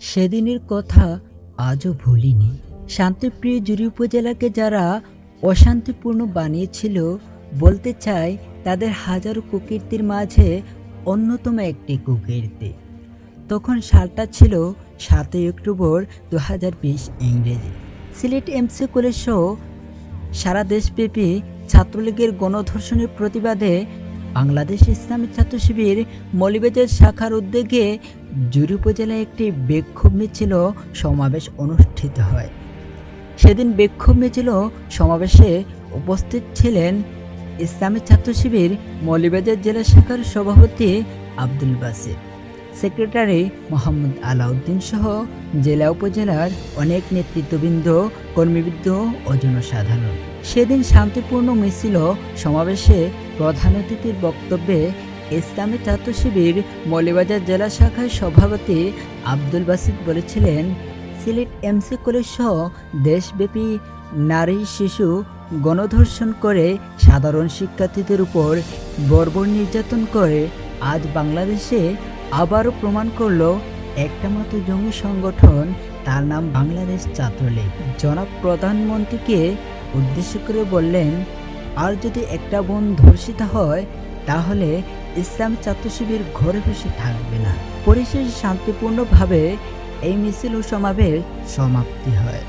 সেদিনের কথা আজও ভুলিনি। শান্তিপ্রিয় জুড়ি উপজেলাকে যারা অশান্তিপূর্ণ বানিয়েছিল, বলতে চাই তাদের হাজারো কুকীর্তির মাঝে অন্যতম একটি কুকীর্তি। তখন সালটা ছিল সাতই অক্টোবর দু হাজার বিশ ইংরেজি। সিলেট এমসি কলেজ সহ সারা দেশব্যাপী ছাত্রলীগের গণধর্ষণের প্রতিবাদে বাংলাদেশ ইসলামী ছাত্র শিবির মলিবাজার শাখার উদ্যোগে জুরি উপজেলায় একটি বিক্ষোভ মিছিল সমাবেশ অনুষ্ঠিত হয়। সেদিন বিক্ষোভ মিছিল সমাবেশে উপস্থিত ছিলেন ইসলামী ছাত্র শিবির মৌলিবাজার জেলা শাখার সভাপতি আব্দুল বাসির, সেক্রেটারি মোহাম্মদ আলাউদ্দিন সহ জেলা উপজেলার অনেক নেতৃত্ববৃন্দ, কর্মীবৃন্দ ও জনসাধারণ। সেদিন শান্তিপূর্ণ মিছিল সমাবেশে প্রধান অতিথির বক্তব্যে ইসলামী ছাত্র শিবির মৌলিবাজার জেলা শাখার সভাপতি আব্দুল বাসিদ বলেছিলেন, সিলেট এমসি কলেজ সহ দেশব্যাপী নারী শিশু গণধর্ষণ করে সাধারণ শিক্ষার্থীদের উপর বর্বর নির্যাতন করে, আজ বাংলাদেশে আবারও প্রমাণ করল একটা মাত্র জঙ্গি সংগঠন, তার নাম বাংলাদেশ ছাত্রলীগ। জনাব প্রধানমন্ত্রীকে উদ্দেশ্য করে বললেন আর যদি একটা বোন ধর্ষিত হয়, তাহলে ইসলাম ছাত্র শিবির ঘরে বসে থাকবে না। পরিশেষে শান্তিপূর্ণভাবে এই মিছিল ও সমাবেশ সমাপ্তি হয়।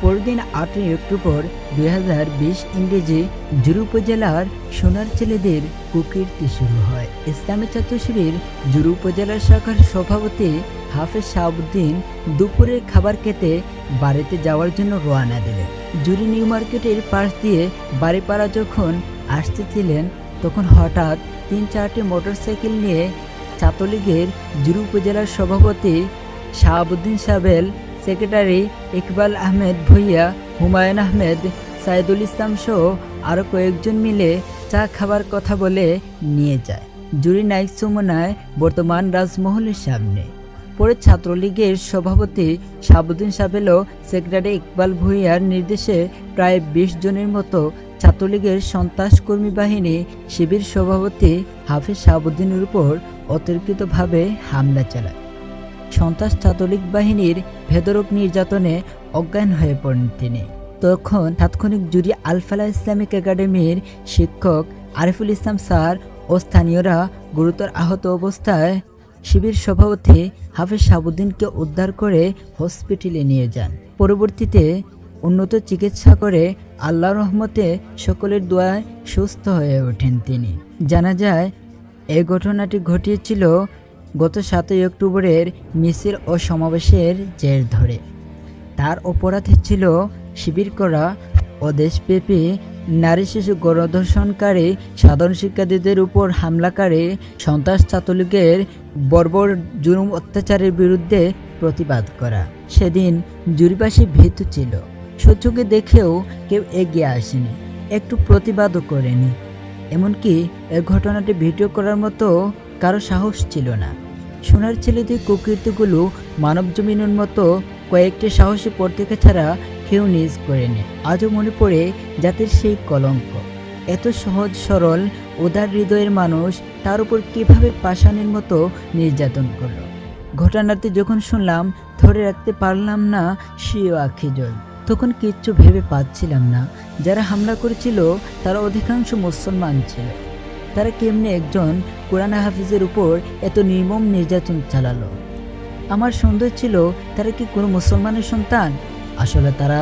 পরদিন আটই অক্টোবর দুই হাজার বিশ ইংরেজি জুরু উপজেলার সোনার ছেলেদের কুকীর্তি শুরু হয়। ইসলামী ছাত্র শিবির জুরু উপজেলার শাখার সভাপতি হাফেজ শাহাবুদ্দিন দুপুরের খাবার খেতে বাড়িতে যাওয়ার জন্য রওনা দিলেন। জুরি নিউ মার্কেটের পাশ দিয়ে বাড়িপাড়া যখন আসতেছিলেন, তখন হঠাৎ তিন চারটি মোটরসাইকেল নিয়ে ছাত্রলীগের জুরু উপজেলার সভাপতি শাহাবুদ্দিন সাবেল, সেক্রেটারি ইকবাল আহমেদ ভুইয়া, হুমায়ুন আহমেদ, সাইদুল ইসলাম সহ আরও কয়েকজন মিলে চা খাবার কথা বলে নিয়ে যায়। জুরি নাইক সুমনায় বর্তমান রাজমহলের সামনে। পরে ছাত্রলীগের সভাপতি শাহাবুদ্দিন সাবেল সেক্রেটারি ইকবাল ভুইয়ার নির্দেশে প্রায় বিশ জনের মতো ছাত্রলীগের সন্ত্রাসকর্মী বাহিনী শিবির সভাপতি হাফিজ শাহাবুদ্দিনের উপর অতর্কিতভাবে হামলা চালায়। সন্ত্রাস ছাত্রলীগ বাহিনীর ভেদরক নির্যাতনে অজ্ঞান হয়ে পড়েন তিনি। তখন তাৎক্ষণিক জুরি আলফালা ইসলামিক একাডেমির শিক্ষক আরিফুল ইসলাম স্যার ও স্থানীয়রা গুরুতর আহত অবস্থায় শিবির সভাপতি হাফিজ শাহাবুদ্দিনকে উদ্ধার করে হসপিটালে নিয়ে যান। পরবর্তীতে উন্নত চিকিৎসা করে আল্লাহ রহমতে সকলের দোয়ায় সুস্থ হয়ে ওঠেন তিনি। জানা যায় এই ঘটনাটি ঘটিয়েছিল গত সাতই অক্টোবরের মিছিল ও সমাবেশের জের ধরে। তার অপরাধ ছিল শিবির করা ও দেশব্যাপী নারী শিশু গণধর্ষণকারী সাধারণ শিক্ষার্থীদের উপর হামলাকারী সন্ত্রাস ছাত্রলীগের বর্বর জুলুম অত্যাচারের বিরুদ্ধে প্রতিবাদ করা। সেদিন জুরিবাসী ভীত ছিল। সহ্যকে দেখেও কেউ এগিয়ে আসেনি, একটু প্রতিবাদও করেনি। এমনকি এ ঘটনাটি ভিডিও করার মতো কারও সাহস ছিল না। সোনার ছেলেদের কুকীর্তিগুলো মানব জমিনের মতো কয়েকটি সাহসী পত্রিকা ছাড়া কেউ নিজ করেনি আজও মনে পড়ে জাতির সেই কলঙ্ক। এত সহজ সরল, উদার হৃদয়ের মানুষ তার উপর কীভাবে পাষাণের মতো নির্যাতন করল? ঘটনাটি যখন শুনলাম, ধরে রাখতে পারলাম না সেও আখি জল তখন কিচ্ছু ভেবে পাচ্ছিলাম না। যারা হামলা করেছিল, তারা অধিকাংশ মুসলমান ছিল। তারা কেমনে একজন কোরআন হাফিজের উপর এত নির্মম নির্যাতন চালালো? আমার সন্দেহ ছিল, তারা কি কোনো মুসলমানের সন্তান? আসলে তারা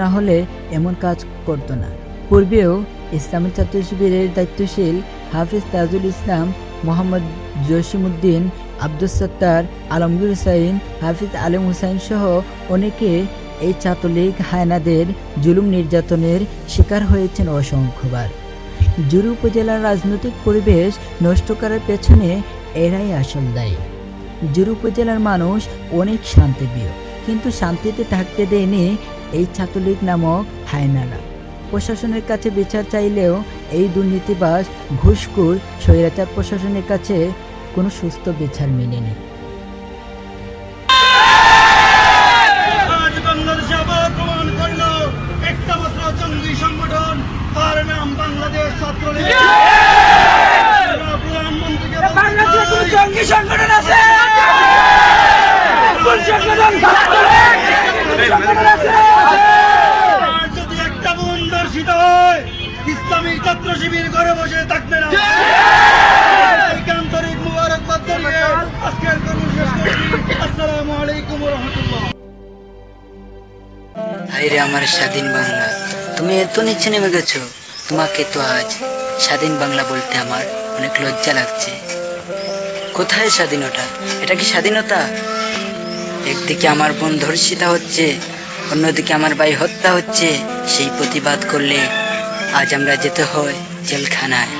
না হলে এমন কাজ করতো না। পূর্বেও ইসলামী ছাত্র শিবিরের দায়িত্বশীল হাফিজ তাজুল ইসলাম, মোহাম্মদ জসিমুদ্দিন আব্দুল সত্তার, আলমগীর হুসাইন, হাফিজ আলম হুসাইন সহ অনেকে এই ছাত্রলীগ হায়নাদের জুলুম নির্যাতনের শিকার হয়েছেন অসংখ্যবার। জুরু উপজেলার রাজনৈতিক পরিবেশ নষ্ট করার পেছনে এরাই আসল দায়ী। জুরু উপজেলার মানুষ অনেক শান্তিপ্রিয়। কিন্তু শান্তিতে থাকতে দেয়নি এই ছাত্রলীগ নামক হায়নারা। প্রশাসনের কাছে বিচার চাইলেও এই দুর্নীতিবাস ঘুষখুর স্বৈরাচার প্রশাসনের কাছে কোনো সুস্থ বিচার মেলেনি। ঘোষিত হয় ইসলামী ছাত্র শিবির ঘরে বসে থাকবে না। আন্তরিক মুবারকবাদ জানিয়ে আজকের শেষ করছি। আসসালামু আলাইকুম রহমতুল্লাহ ভাইরে আমার স্বাধীন বাংলা তুমি এত নিচে নেমে গেছো। তোমাকে তো আজ স্বাধীন বাংলা বলতে আমার অনেক লজ্জা লাগছে। কোথায় স্বাধীনতা? এটা কি স্বাধীনতা? একদিকে আমার বোন ধর্ষিতা হচ্ছে অন্যদিকে আমার ভাই হত্যা হচ্ছে, সেই প্রতিবাদ করলে আজ আমরা যেতে হয় জেলখানায়।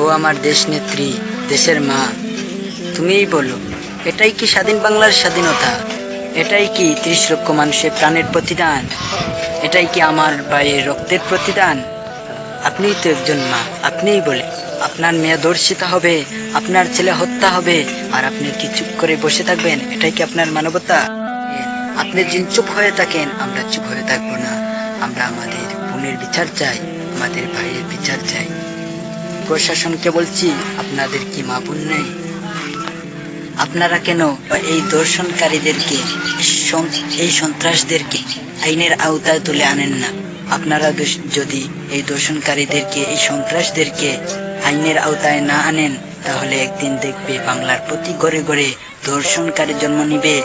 ও আমার দেশ নেত্রী, দেশের মা, তুমিই বলো, এটাই কি স্বাধীন বাংলার স্বাধীনতা? এটাই কি ত্রিশ লক্ষ মানুষের প্রাণের প্রতিদান? এটাই কি আমার ভাইয়ের রক্তের প্রতিদান? আপনিই তো একজন মা, আপনিই বলে, আপনার মেয়ে দর্শিত হবে, আপনার ছেলে হত্যা হবে, আর আপনি কি চুপ করে বসে থাকবেন? এটাই কি আপনার মানবতা? আপনি যদি চুপ হয়ে থাকেন, আমরা চুপ হয়ে থাকব না। আমরা আমাদের বোনের বিচার চাই, আমাদের ভাইয়ের বিচার চাই। প্রশাসনকে বলছি, আপনাদের কি মা বোন নেই? আপনারা কেন এই দর্শনকারীদেরকে এই সন্ত্রাসদেরকে আইনের আওতায় তুলে আনেন না? আপনারা যদি এই দর্শনকারীদেরকে, এই সন্ত্রাসদেরকে আইনের আওতায় না আনেন, তাহলে একদিন দেখবে বাংলার প্রতি ঘরে ঘরে দর্শনকারী জন্ম নিবে।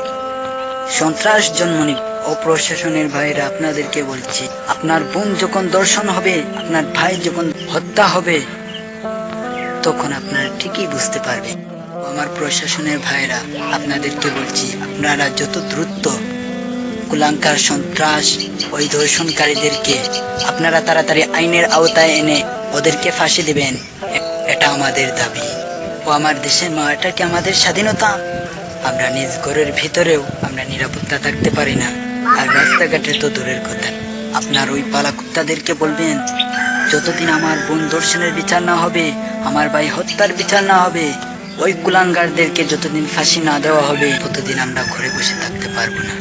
সন্ত্রাস জন্ম নিবে ও প্রশাসনের ভাইরা আপনাদেরকে বলছি, আপনার বোন যখন দর্শন হবে, আপনার ভাই যখন হত্যা হবে, তখন আপনারা ঠিকই বুঝতে পারবেন। আমার প্রশাসনের ভাইরা আপনাদেরকে বলছি, আপনারা যত দ্রুত কুলাঙ্কার, সন্ত্রাস, ওই দর্শনকারীদেরকে আপনারা তাড়াতাড়ি আইনের আওতায় এনে ওদেরকে ফাঁসি দিবেন এটা আমাদের দাবি। ও আমার দেশের মা, এটা কি আমাদের স্বাধীনতা? আমরা নিজ ঘরের ভিতরেও আমরা নিরাপত্তা থাকতে পারি না। আর রাস্তাঘাটে তো দূরের কথা। আপনার ওই পালা কুত্তাদেরকে বলবেন, যতদিন আমার বোন দর্শনের বিচার না হবে, আমার ভাই হত্যার বিচার না হবে, ওই কুলাঙ্গারদেরকে যতদিন ফাঁসি না দেওয়া হবে, ততদিন আমরা ঘরে বসে থাকতে পারব না।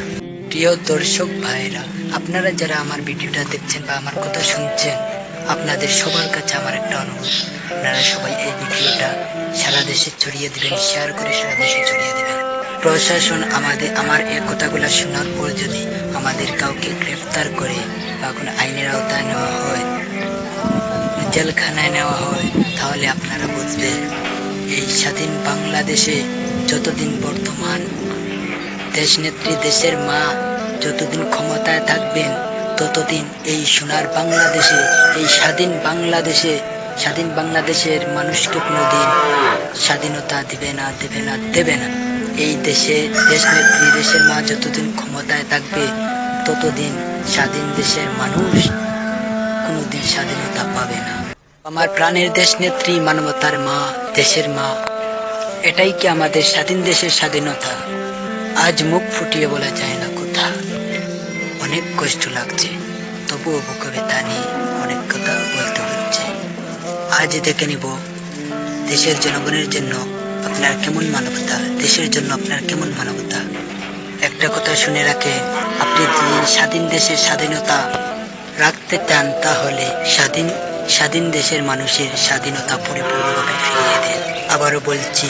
প্রিয় দর্শক ভাইরা আপনারা যারা আমার ভিডিওটা দেখছেন বা আমার কথা শুনছেন আপনাদের সবার কাছে আমার একটা অনুরোধ। আপনারা সবাই এই ভিডিওটা সারা দেশে ছড়িয়ে দিবেন শেয়ার করে সারা দেশে ছড়িয়ে দিবেন। প্রশাসন আমাদের, আমার এই কথাগুলো শোনার পর যদি আমাদের কাউকে গ্রেফতার করে বা কোনো আইনের আওতায় নেওয়া হয়, জেলখানায় নেওয়া হয়, তাহলে আপনারা বুঝবেন এই স্বাধীন বাংলাদেশে যতদিন বর্তমান দেশ নেত্রী দেশের মা যতদিন ক্ষমতায় থাকবেন ততদিন এই সোনার বাংলাদেশে, এই স্বাধীন বাংলাদেশে, স্বাধীন বাংলাদেশের মানুষকে কোনোদিন স্বাধীনতা দিবে না, দেবে না দেবে না। এই দেশে, দেশ নেত্রী, দেশের মা যতদিন ক্ষমতায় থাকবে, ততদিন স্বাধীন দেশের মানুষ কোনোদিন স্বাধীনতা পাবে না। আমার প্রাণের দেশ নেত্রী, মানবতার মা, দেশের মা, এটাই কি আমাদের স্বাধীন দেশের স্বাধীনতা? আজ মুখ ফুটিয়ে বলা যায় না। অনেক কষ্ট লাগছে। তবুও বুকে ব্যথা নিয়ে অনেক কথা বলতে হচ্ছে। আজ দেখে নিব, দেশের জনগণের জন্য আপনার কেমন মানবতা, দেশের জন্য আপনার কেমন মানবতা? একটা কথা শুনে রাখে, আপনি যদি স্বাধীন দেশের স্বাধীনতা রাখতে চান, তাহলে স্বাধীন স্বাধীন দেশের মানুষের স্বাধীনতা পরিপূর্ণভাবে ফিরিয়ে দেন। আবারও বলছি,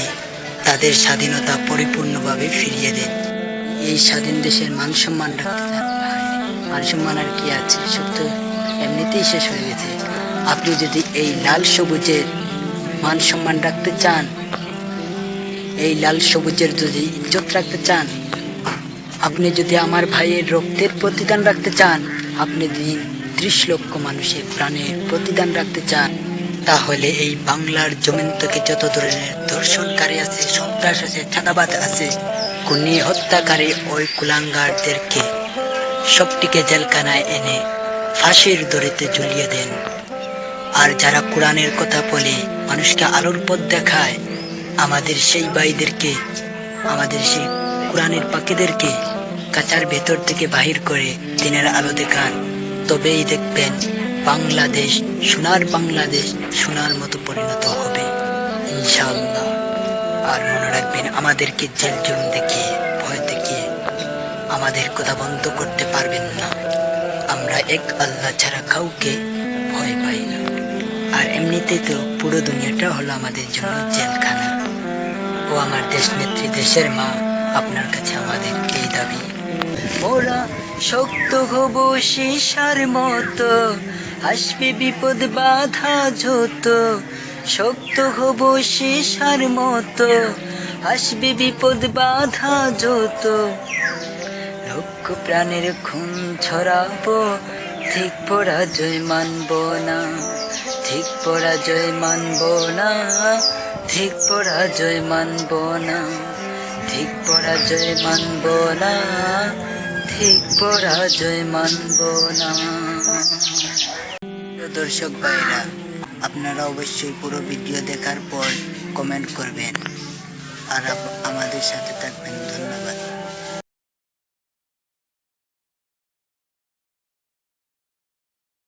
তাদের স্বাধীনতা পরিপূর্ণভাবে ফিরিয়ে দেন। এই স্বাধীন দেশের মান সম্মান রাখতে চান। মান সম্মান আর কি আছে, সব তো এমনিতেই শেষ হয়ে গেছে। আপনি যদি এই লাল সবুজের মান সম্মান রাখতে চান, এই লাল সবুজের যদি ইজ্জত রাখতে চান, আপনি যদি আমার ভাইয়ের রক্তের প্রতিদান রাখতে চান, আপনি যদি ত্রিশ লক্ষ মানুষের প্রাণের প্রতিদান রাখতে চান, তাহলে এই বাংলার জমিন থেকে যত ধরনের দর্শনকারী আছে, সন্ত্রাস আছে চাঁদাবাদ আছে, খুনি হত্যাকারী ওই কুলাঙ্গারদেরকে সবটিকে জেলখানায় এনে ফাঁসির দড়িতে ঝুলিয়ে দেন। আর যারা কোরআনের কথা বলে, মানুষকে আলোর পথ দেখায়, আমাদের সেই ভাইদেরকে, আমাদের সেই কোরআনের পাখিদেরকে কাঁচার ভেতর থেকে বাহির করে দিনের আলো দেখান। তবেই দেখবেন বাংলাদেশ, সোনার বাংলাদেশ সোনার মতো পরিণত হবে। ইনশাআল্লাহ। আর মনে রাখবেন, আমাদেরকে জেল জুন দেখিয়ে আমাদের কথা বন্ধ করতে পারবেন না। আমরা এক আল্লাহ ছাড়া কাউকে ভয় পাই না। আর এমনিতে তো পুরো দুনিয়াটা হলো আমাদের জন্য জেলখানা। ও আমার দেশ নেত্রী, দেশের মা, আপনার কাছে আমাদের এই দাবি। মোরা শক্ত হব সীসার মতো আসবে বিপদ বাধা যত। শক্ত হব সীসার মতো আসবে বিপদ বাধা যত। লক্ষ প্রাণের খুন ছড়াবো। ঠিক পরাজয় মানব না, ঠিক পরাজয় মানব না, ঠিক পরাজয় মানব না, ঠিক পরাজয় মানব না, ঠিক পরাজয় মানব না। দর্শক ভাইরা, আপনারা অবশ্যই পুরো ভিডিও দেখার পর কমেন্ট করবেন। আর আমাদের সাথে থাকবেন। ধন্যবাদ।